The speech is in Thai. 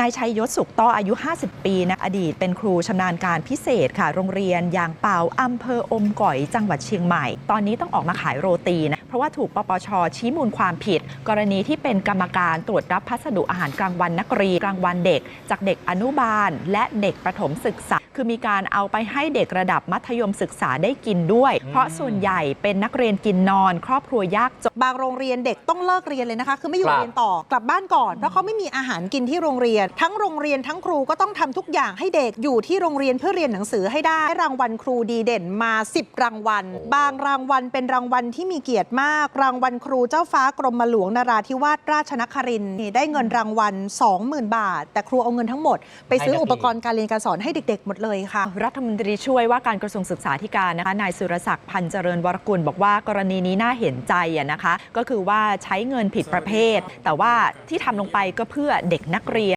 นายชัยยศสุขต้ออายุ 50 ปีนะอดีตเป็นครูชำนาญการพิเศษค่ะ โรงเรียนยางเปาอำเภออมก่อยจังหวัดเชียงใหม่ ตอนนี้ต้องออกมาขายโรตีนะ เพราะว่าถูกปปช ชี้มูลความผิด กรณีที่เป็นกรรมการตรวจรับพัสดุอาหารกลางวันนักเรียนกลางวันเด็ก จากเด็กอนุบาล และเด็กประถมศึกษา คือมีการเอาไปให้เด็กระดับมัธยมศึกษาได้กินด้วย เพราะส่วนใหญ่เป็นนักเรียนกินนอน ครอบครัวยากจนบางโรงเรียนเด็กต้องเลิกเรียนเลยนะคะ คือไม่อยู่ครับเรียนต่อกลับบ้านก่อนเพราะเขาไม่มีอาหารกินที่โรงเรียนทั้งโรงเรียนทั้งครูก็ต้องทำทุกอย่างให้เด็กอยู่ที่โรงเรียนเพื่อเรียนหนังสือให้ได้ได้รางวัลครูดีเด่นมา 10 รางวัล บางรางวัลเป็นรางวัลที่มีเกียรติมาก รางวัลครูเจ้าฟ้ากรมหลวงนราธิวาสราชนครินทร์นี่ได้เงินรางวัล 20,000 บาท แต่ครูเอาเงินทั้งหมด ไปซื้อให้นักเรียนอุปกรณ์การเรียนการสอนให้เด็ก ๆ หมดเลยค่ะ รัฐมนตรีช่วยว่าการกระทรวงศึกษาธิการนะคะนายสุรศักดิ์พันธ์เจริญวรกุลบอกว่ากรณีนี้น่าเห็นใจอะนะคะ ก็คือว่าใช้เงินผิดประเภท แต่ว่าที่ทำลงไปก็เพื่อเด็กนักเรียน